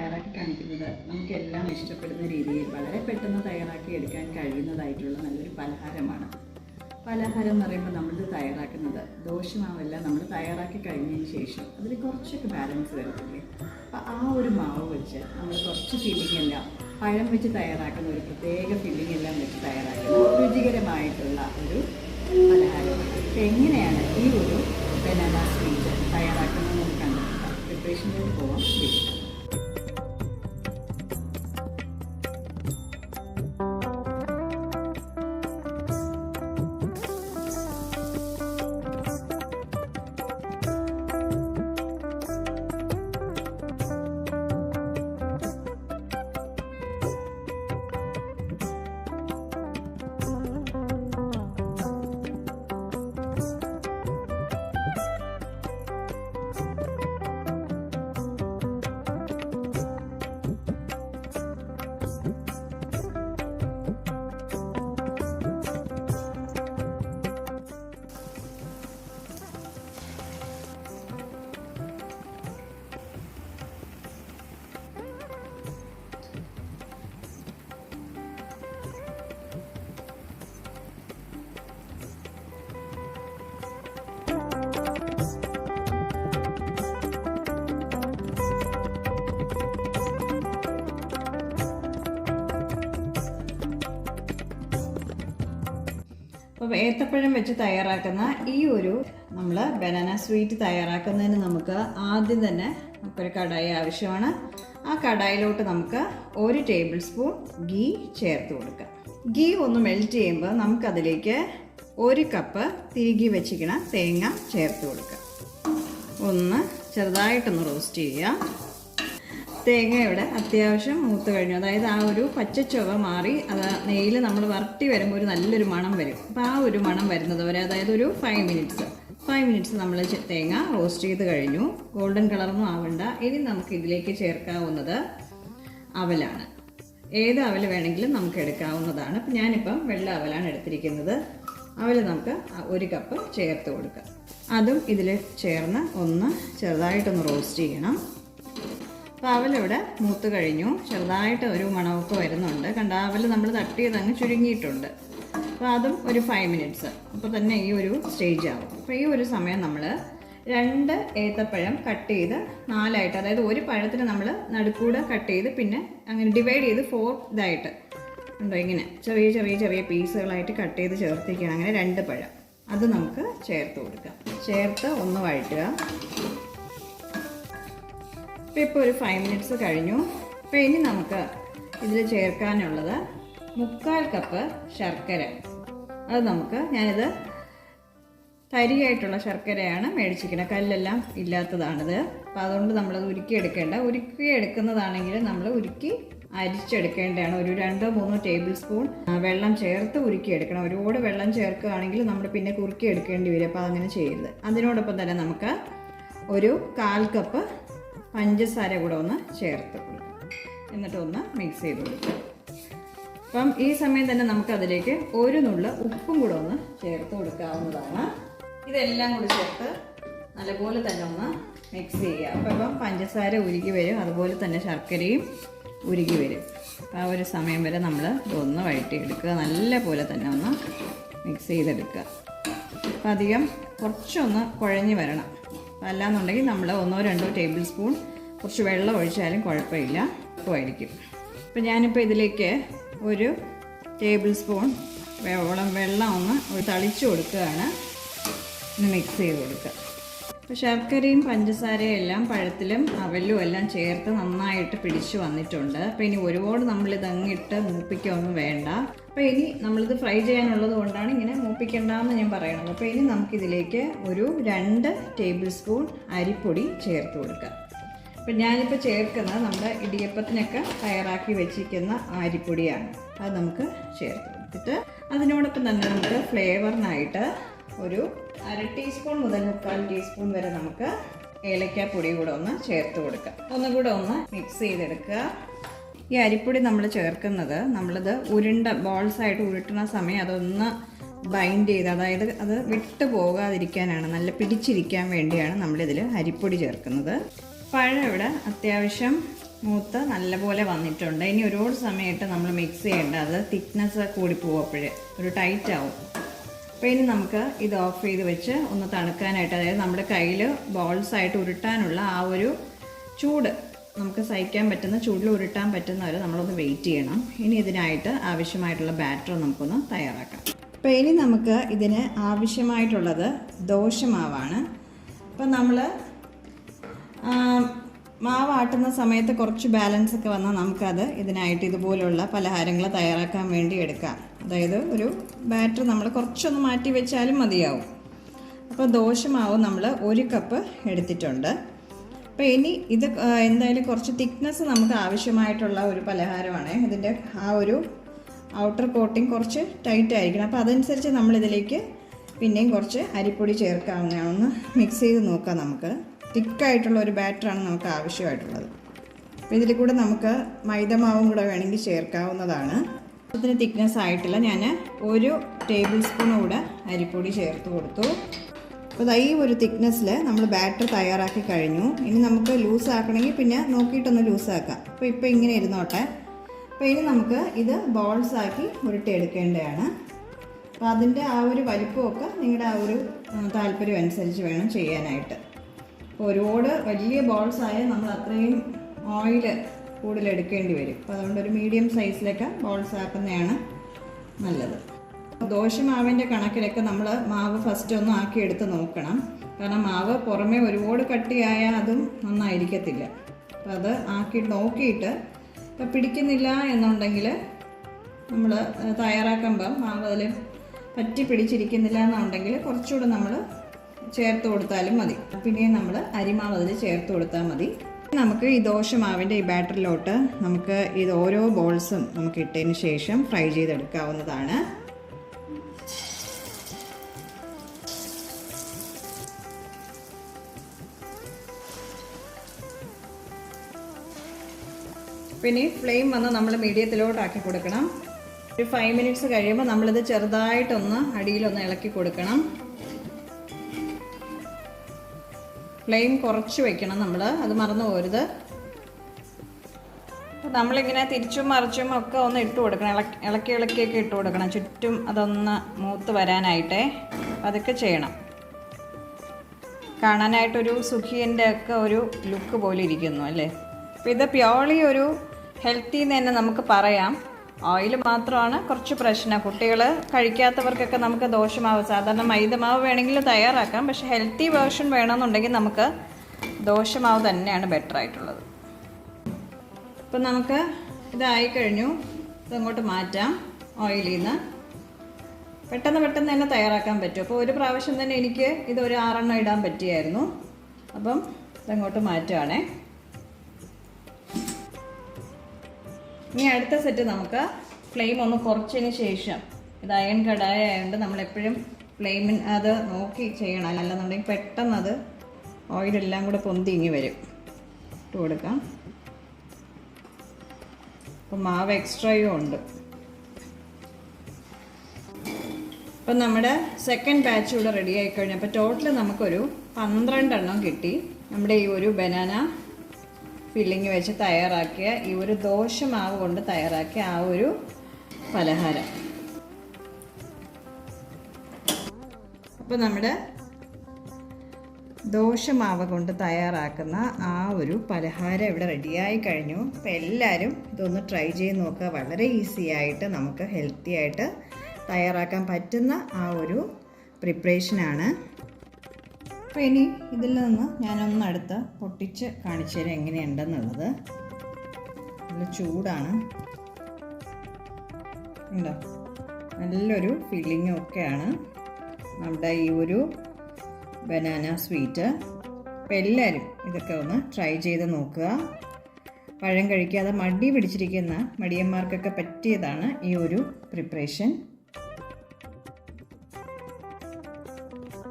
തയ്യാറാക്കി കാണിക്കുന്നത് നമുക്കെല്ലാം ഇഷ്ടപ്പെടുന്ന രീതിയിൽ വളരെ പെട്ടെന്ന് തയ്യാറാക്കി എടുക്കാൻ കഴിയുന്നതായിട്ടുള്ള നല്ലൊരു പലഹാരമാണ്. പലഹാരം എന്ന് പറയുമ്പോൾ നമ്മൾ തയ്യാറാക്കുന്നത് ദോശമാവല്ല നമ്മൾ തയ്യാറാക്കി കഴിഞ്ഞതിന് ശേഷം അതിൽ കുറച്ചൊക്കെ ബാലൻസ് വരത്തില്ലേ? അപ്പോൾ ആ ഒരു മാവ് വെച്ച് നമ്മൾ കുറച്ച് ഫില്ലിംഗ് എല്ലാം പഴം വെച്ച് തയ്യാറാക്കുന്ന ഒരു പ്രത്യേക ഫില്ലിംഗ് എല്ലാം വെച്ച് തയ്യാറാക്കുന്ന രുചികരമായിട്ടുള്ള ഒരു പലഹാരമാണ്. അപ്പോൾ എങ്ങനെയാണ് ഈ ഒരു ബനാന സ്വീറ്റ് തയ്യാറാക്കുന്നത് നമുക്ക് കണ്ടെത്താം പ്രിപ്പറേഷനിലേക്ക് പോവാം. അപ്പോൾ ഏത്തപ്പഴം വെച്ച് തയ്യാറാക്കുന്ന ഈ ഒരു നമ്മൾ ബനാന സ്വീറ്റ് തയ്യാറാക്കുന്നതിന് നമുക്ക് ആദ്യം തന്നെ ഒരു കടായി ആവശ്യമാണ്. ആ കടായിലോട്ട് നമുക്ക് ഒരു ടേബിൾ സ്പൂൺ ഗീ ചേർത്ത് കൊടുക്കാം. ഗീ ഒന്ന് മെൽറ്റ് ചെയ്യുമ്പോൾ നമുക്കതിലേക്ക് ഒരു കപ്പ് തിരികി വെച്ചിരിക്കണ തേങ്ങ ചേർത്ത് കൊടുക്കുക ഒന്ന് ചെറുതായിട്ടൊന്ന് റോസ്റ്റ് ചെയ്യുക. തേങ്ങ ഇവിടെ അത്യാവശ്യം മൂത്ത് കഴിഞ്ഞു. അതായത് ആ ഒരു പച്ച ചുവ മാറി അത് നെയ്യിൽ നമ്മൾ വരട്ടി വരുമ്പോൾ ഒരു നല്ലൊരു മണം വരും. അപ്പോൾ ആ ഒരു മണം വരുന്നത് വരെ അതായത് ഒരു ഫൈവ് മിനിറ്റ്സ് ഫൈവ് മിനിറ്റ്സ് നമ്മൾ തേങ്ങ റോസ്റ്റ് ചെയ്ത് കഴിഞ്ഞു. ഗോൾഡൻ കളറൊന്നും ആവണ്ട. ഇനി നമുക്ക് ഇതിലേക്ക് ചേർക്കാവുന്നത് അവലാണ്. ഏത് അവൽ വേണമെങ്കിലും നമുക്ക് എടുക്കാവുന്നതാണ്. അപ്പം ഞാനിപ്പം വെള്ള അവലാണ് എടുത്തിരിക്കുന്നത്. അവൽ നമുക്ക് ഒരു കപ്പ് ചേർത്ത് കൊടുക്കാം. അതും ഇതിൽ ചേർന്ന് ഒന്ന് ചെറുതായിട്ടൊന്ന് റോസ്റ്റ് ചെയ്യണം. അപ്പോൾ അവലിവിടെ മൂത്ത് കഴിഞ്ഞു. ചെറുതായിട്ട് ഒരു മണമൊക്കെ വരുന്നുണ്ട്. കണ്ട അവൽ നമ്മൾ തട്ടിയത് അങ്ങ് ചുരുങ്ങിയിട്ടുണ്ട്. അപ്പോൾ അതും ഒരു ഫൈവ് മിനിറ്റ്സ് അപ്പോൾ തന്നെ ഈ ഒരു സ്റ്റേജ് ആവും. അപ്പോൾ ഈ ഒരു സമയം നമ്മൾ രണ്ട് ഏത്തപ്പഴം കട്ട് ചെയ്ത് നാലായിട്ട് അതായത് ഒരു പഴത്തിന് നമ്മൾ നടുക്കൂടെ കട്ട് ചെയ്ത് പിന്നെ അങ്ങനെ ഡിവൈഡ് ചെയ്ത് ഫോർ ഇതായിട്ട്. ഉണ്ടോ ഇങ്ങനെ? ചെറിയ ചെറിയ ചെറിയ പീസുകളായിട്ട് കട്ട് ചെയ്ത് ചേർത്തിരിക്കുകയാണ്. അങ്ങനെ രണ്ട് പഴം. അത് നമുക്ക് ചേർത്ത് കൊടുക്കാം. ചേർത്ത് ഒന്ന് വഴറ്റുക. അപ്പോൾ ഇപ്പോൾ ഒരു ഫൈവ് മിനിറ്റ്സ് കഴിഞ്ഞു. അപ്പോൾ ഇനി നമുക്ക് ഇതിൽ ചേർക്കാനുള്ളത് മുക്കാൽ കപ്പ് ശർക്കര. അത് നമുക്ക് ഞാനിത് തരിയായിട്ടുള്ള ശർക്കരയാണ് മേടിച്ചിരിക്കുന്നത്. കല്ലെല്ലാം ഇല്ലാത്തതാണിത്. അപ്പോൾ അതുകൊണ്ട് നമ്മളത് ഉരുക്കി എടുക്കേണ്ട ഉരുക്കി എടുക്കുന്നതാണെങ്കിൽ നമ്മൾ ഉരുക്കി അരിച്ചെടുക്കേണ്ടതാണ്. ഒരു രണ്ടോ മൂന്നോ ടേബിൾ സ്പൂൺ വെള്ളം ചേർത്ത് ഉരുക്കി എടുക്കണം ഒരുപാട് വെള്ളം ചേർക്കുകയാണെങ്കിൽ നമ്മൾ പിന്നെ കുറുക്കി എടുക്കേണ്ടി വരും. അപ്പോൾ അതങ്ങനെ ചെയ്യരുത്. അതിനോടൊപ്പം തന്നെ നമുക്ക് ഒരു കാൽ കപ്പ് പഞ്ചസാര കൂടെ ഒന്ന് ചേർത്ത് കൊടുക്കാം. എന്നിട്ട് ഒന്ന് മിക്സ് ചെയ്ത് കൊടുക്കാം. അപ്പം ഈ സമയം തന്നെ നമുക്കതിലേക്ക് ഒരു നുള്ള ഉപ്പും കൂടെ ഒന്ന് ചേർത്ത് കൊടുക്കാവുന്നതാണ്. ഇതെല്ലാം കൂടി ചേർത്ത് നല്ലപോലെ തന്നെ ഒന്ന് മിക്സ് ചെയ്യുക. അപ്പം ഇപ്പം പഞ്ചസാര ഉരുകി വരും. അതുപോലെ തന്നെ ശർക്കരയും ഉരുകി വരും. ആ ഒരു സമയം വരെ നമ്മൾ ഇതൊന്ന് വഴറ്റിയെടുക്കുക. നല്ല പോലെ തന്നെ ഒന്ന് മിക്സ് ചെയ്തെടുക്കുക. അപ്പം അധികം കുറച്ചൊന്ന് കുഴഞ്ഞു വരണം. അല്ലാന്നുണ്ടെങ്കിൽ നമ്മൾ ഒന്നോ രണ്ടോ ടേബിൾ സ്പൂൺ കുറച്ച് വെള്ളം ഒഴിച്ചാലും കുഴപ്പമില്ല. എളുപ്പമായിരിക്കും അപ്പം ഞാനിപ്പോൾ ഇതിലേക്ക് ഒരു ടേബിൾ സ്പൂൺ വെള്ളം വെള്ളം ഒന്ന് തളിച്ചു കൊടുക്കുകയാണ്. മിക്സ് ചെയ്ത് കൊടുക്കുക. അപ്പോൾ ശർക്കരയും പഞ്ചസാരയും എല്ലാം പഴത്തിലും അവലും എല്ലാം ചേർത്ത് നന്നായിട്ട് പിടിച്ചു വന്നിട്ടുണ്ട്. അപ്പോൾ ഇനി ഒരുപാട് നമ്മളിത് അങ്ങിട്ട് മൂപ്പിക്കൊന്നും വേണ്ട. അപ്പോൾ ഇനി നമ്മളിത് ഫ്രൈ ചെയ്യാനുള്ളത് കൊണ്ടാണ് ഇങ്ങനെ മൂപ്പിക്കേണ്ടതെന്ന് ഞാൻ പറയണത്. അപ്പോൾ ഇനി നമുക്കിതിലേക്ക് ഒരു രണ്ട് ടേബിൾ സ്പൂൺ അരിപ്പൊടി ചേർത്ത് കൊടുക്കാം. അപ്പം ഞാനിപ്പോൾ ചേർക്കുന്നത് നമ്മുടെ ഇടിയപ്പത്തിനൊക്കെ തയ്യാറാക്കി വെച്ചിരിക്കുന്ന അരിപ്പൊടിയാണ്. അത് നമുക്ക് ചേർത്ത് കൊടുത്തിട്ട് അതിനോടൊപ്പം തന്നെ നമുക്ക് ഫ്ലേവറിനായിട്ട് ഒരു അര ടീസ്പൂൺ മുതൽ മുക്കാൽ ടീസ്പൂൺ വരെ നമുക്ക് ഏലക്കാപ്പൊടി കൂടെ ഒന്ന് ചേർത്ത് കൊടുക്കാം. ഒന്നുകൂടെ ഒന്ന് മിക്സ് ചെയ്തെടുക്കുക. ഈ അരിപ്പൊടി നമ്മൾ ചേർക്കുന്നത് നമ്മളിത് ഉരുണ്ട ബോൾസ് ആയിട്ട് ഉരുട്ടുന്ന സമയം അതൊന്ന് ബൈൻഡ് ചെയ്ത് അതായത് അത് വിട്ടു പോകാതിരിക്കാനാണ് നല്ല പിടിച്ചിരിക്കാൻ വേണ്ടിയാണ് നമ്മളിതിൽ അരിപ്പൊടി ചേർക്കുന്നത്. പഴം ഇവിടെ അത്യാവശ്യം മൂത്ത് നല്ലപോലെ വന്നിട്ടുണ്ട്. ഇനി ഒരുപാട് സമയമായിട്ട് നമ്മൾ മിക്സ് ചെയ്യേണ്ട അത് തിക്നെസ് കൂടി അപ്പോഴേ ഒരു ടൈറ്റ് ആവും. അപ്പോൾ ഇനി നമുക്ക് ഇത് ഓഫ് ചെയ്ത് വെച്ച് ഒന്ന് തണുക്കാനായിട്ട് അതായത് നമ്മുടെ കയ്യിൽ ബോൾസ് ആയിട്ട് ഉരുട്ടാനുള്ള ആ ഒരു ചൂട് നമുക്ക് സഹിക്കാൻ പറ്റുന്ന ചൂടിൽ ഉരുട്ടാൻ പറ്റുന്ന പറ്റുന്നവരെ നമ്മളൊന്ന് വെയിറ്റ് ചെയ്യണം. ഇനി ഇതിനായിട്ട് ആവശ്യമായിട്ടുള്ള ബാറ്റർ നമുക്കൊന്ന് തയ്യാറാക്കാം. അപ്പോൾ ഇനി നമുക്ക് ഇതിന് ആവശ്യമായിട്ടുള്ളത് ദോശമാവാണ്. അപ്പം നമ്മൾ മാവ് ആട്ടുന്ന സമയത്ത് കുറച്ച് ബാലൻസ് ഒക്കെ വന്നാൽ നമുക്കത് ഇതിനായിട്ട് ഇതുപോലുള്ള പലഹാരങ്ങൾ തയ്യാറാക്കാൻ വേണ്ടി എടുക്കാം. അതായത് ഒരു ബാറ്റർ നമ്മൾ കുറച്ചൊന്ന് മാറ്റി വെച്ചാലും മതിയാവും. അപ്പോൾ ദോശമാവ് നമ്മൾ ഒരു കപ്പ് എടുത്തിട്ടുണ്ട്. അപ്പോൾ ഇനി ഇത് എന്തായാലും കുറച്ച് തിക്നെസ് നമുക്ക് ആവശ്യമായിട്ടുള്ള ഒരു പലഹാരമാണ്. ഇതിന്റെ ആ ഒരു ഔട്ടർ കോട്ടിങ് കുറച്ച് ടൈറ്റ് ആയിരിക്കണം. അപ്പോൾ അതനുസരിച്ച് നമ്മളിതിലേക്ക് പിന്നെയും കുറച്ച് അരിപ്പൊടി ചേർക്കാവുന്നതാണ്. ഒന്ന് മിക്സ് ചെയ്ത് നോക്കാം നമുക്ക്. തിക്കായിട്ടുള്ള ഒരു ബാറ്ററാണ് നമുക്ക് ആവശ്യമായിട്ടുള്ളത്. അപ്പോൾ ഇതിൽ കൂടെ നമുക്ക് മൈദമാവും കൂടെ വേണമെങ്കിൽ ചേർക്കാവുന്നതാണ്. ഇതിന് തിക്നെസ് ആയിട്ടില്ല. ഞാൻ ഒരു ടേബിൾ സ്പൂൺ കൂടെ അരിപ്പൊടി ചേർത്ത് കൊടുത്തു. അപ്പോൾ ഈ ഒരു തിക്നെസ്സിൽ നമ്മൾ ബാറ്റർ തയ്യാറാക്കി കഴിഞ്ഞു. ഇനി നമുക്ക് ലൂസ് ആക്കണമെങ്കിൽ പിന്നെ നോക്കിയിട്ടൊന്ന് ലൂസ് ആക്കാം അപ്പോൾ ഇപ്പോൾ ഇങ്ങനെ ഇരുന്നോട്ടെ. അപ്പോൾ ഇനി നമുക്ക് ഇത് ബോൾസ് ആക്കി ഉരുട്ടിയെടുക്കേണ്ടതാണ്. അപ്പോൾ അതിന്റെ ആ ഒരു വലിപ്പമൊക്കെ നിങ്ങളുടെ ആ ഒരു താല്പര്യം അനുസരിച്ച് വേണം ചെയ്യാനായിട്ട്. അപ്പോൾ ഒരുപാട് വലിയ ബോൾസ് ആയാൽ നമ്മൾ അത്രയും ഓയിൽ കൂടുതൽ എടുക്കേണ്ടി വരും. അപ്പോൾ അതുകൊണ്ട് ഒരു മീഡിയം സൈസിലൊക്കെ ബോൾസ് ആക്കുന്നതാണ് നല്ലത്. ദോശമാവിന്റെ കണക്കിലൊക്കെ നമ്മൾ മാവ് ഫസ്റ്റ് ഒന്ന് ആക്കി എടുത്ത് നോക്കണം. കാരണം മാവ് പുറമേ ഒരുപാട് കട്ടിയായാൽ അതും നന്നായിരിക്കത്തില്ല. അപ്പോൾ അത് ആക്കി നോക്കിയിട്ട് ഇപ്പം പിടിക്കുന്നില്ല എന്നുണ്ടെങ്കിൽ നമ്മൾ തയ്യാറാക്കുമ്പം മാവ് അതിൽ പറ്റി പിടിച്ചിരിക്കുന്നില്ല എന്നുണ്ടെങ്കിൽ കുറച്ചുകൂടെ നമ്മൾ ചേർത്ത് കൊടുത്താലും മതി. പിന്നെ നമ്മൾ അരിമാവ് അതിൽ ചേർത്ത് കൊടുത്താൽ മതി. നമുക്ക് ഈ ദോശമാവിന്റെ ഈ ബാറ്ററിലോട്ട് നമുക്ക് ഇത് ഓരോ ബോൾസും നമുക്ക് ഇട്ടതിന് ശേഷം ഫ്രൈ ചെയ്തെടുക്കാവുന്നതാണ്. പിന്നെ ഫ്ലെയിം വന്ന് നമ്മൾ മീഡിയത്തിലോട്ടാക്കി കൊടുക്കണം. ഒരു ഫൈവ് മിനിറ്റ്സ് കഴിയുമ്പോൾ നമ്മളിത് ചെറുതായിട്ടൊന്ന് അടിയിലൊന്ന് ഇളക്കി കൊടുക്കണം. ഫ്ലെയിം കുറച്ച് വെക്കണം നമ്മൾ അത് മറന്നു പോരുത്. നമ്മളിങ്ങനെ തിരിച്ചും മറിച്ചും ഒക്കെ ഒന്ന് ഇട്ട് കൊടുക്കണം. ഇളക്കി ഇളക്കി ഇളക്കിയൊക്കെ ഇട്ട് കൊടുക്കണം. ചുറ്റും അതൊന്ന് മൂത്ത് വരാനായിട്ടേ. അതൊക്കെ ചെയ്യണം. കാണാനായിട്ടൊരു സുഖിയന്റെ ഒക്കെ ഒരു ലുക്ക് പോലെ ഇരിക്കുന്നു അല്ലേ? അപ്പോൾ ഇത് പ്യോർലി ഒരു ഹെൽത്തി എന്ന് തന്നെ നമുക്ക് പറയാം. ഓയിൽ മാത്രമാണ് കുറച്ച് പ്രശ്നം. കുട്ടികൾ കഴിക്കാത്തവർക്കൊക്കെ നമുക്ക് ദോശമാവ് സാധാരണ മൈദമാവ് വേണമെങ്കിൽ തയ്യാറാക്കാം. പക്ഷെ ഹെൽത്തി വേർഷൻ വേണമെന്നുണ്ടെങ്കിൽ നമുക്ക് ദോശമാവ് തന്നെയാണ് ബെറ്റർ ആയിട്ടുള്ളത്. ഇപ്പം നമുക്ക് ഇതായി കഴിഞ്ഞു. ഇതങ്ങോട്ട് മാറ്റാം ഓയിലിൽ നിന്ന് പെട്ടെന്ന് പെട്ടെന്ന് തന്നെ തയ്യാറാക്കാൻ പറ്റും. അപ്പോൾ ഒരു പ്രാവശ്യം തന്നെ എനിക്ക് ഇത് ഒരു ആറെണ്ണം ഇടാൻ പറ്റിയായിരുന്നു. അപ്പം ഇതങ്ങോട്ട് മാറ്റുകയാണേ ഇനി അടുത്ത സെറ്റ് നമുക്ക് ഫ്ലെയിം ഒന്ന് കുറച്ചതിന് ശേഷം ഇത് അയൺ കടായ ആയതുകൊണ്ട് നമ്മളെപ്പോഴും ഫ്ലെയിമിൻ അത് നോക്കി ചെയ്യണം. അല്ലെന്നുണ്ടെങ്കിൽ പെട്ടെന്ന് അത് ഓയിലെല്ലാം കൂടെ പൊന്തി ഇങ്ങി വരും. ഇട്ട് കൊടുക്കാം. അപ്പം മാവ് എക്സ്ട്രയും ഉണ്ട്. അപ്പം നമ്മുടെ സെക്കൻഡ് ബാച്ച് കൂടെ റെഡി ആയിക്കഴിഞ്ഞു. അപ്പോൾ ടോട്ടൽ നമുക്കൊരു പന്ത്രണ്ടെണ്ണം കിട്ടി. നമ്മുടെ ഈ ഒരു ബനാന ഫില്ലിങ് വെച്ച് തയ്യാറാക്കിയ ഈ ഒരു ദോശമാവ് കൊണ്ട് തയ്യാറാക്കിയ ആ ഒരു പലഹാരം. അപ്പോൾ നമ്മുടെ ദോശമാവ് കൊണ്ട് തയ്യാറാക്കുന്ന ആ ഒരു പലഹാരം ഇവിടെ റെഡിയായി കഴിഞ്ഞു. അപ്പോൾ എല്ലാവരും ഇതൊന്ന് ട്രൈ ചെയ്ത് നോക്കുക. വളരെ ഈസി ആയിട്ട് നമുക്ക് ഹെൽത്തി ആയിട്ട് തയ്യാറാക്കാൻ പറ്റുന്ന ആ ഒരു പ്രിപ്പറേഷനാണ്. അപ്പോൾ ഇനി ഇതിൽ നിന്ന് ഞാനൊന്ന് അടുത്ത് പൊട്ടിച്ച് കാണിച്ചു തരാം എങ്ങനെയുണ്ടെന്നുള്ളത്. നല്ല ചൂടാണ്. ഉണ്ടോ നല്ലൊരു ഫീലിങ്ങും ഒക്കെയാണ് നമ്മുടെ ഈ ഒരു ബനാന സ്വീറ്റ് അപ്പോൾ എല്ലാവരും ഇതൊക്കെ ഒന്ന് ട്രൈ ചെയ്ത് നോക്കുക. പഴം കഴിക്കാതെ മടി പിടിച്ചിരിക്കുന്ന മടിയന്മാർക്കൊക്കെ പറ്റിയതാണ് ഈ ഒരു പ്രിപ്പറേഷൻ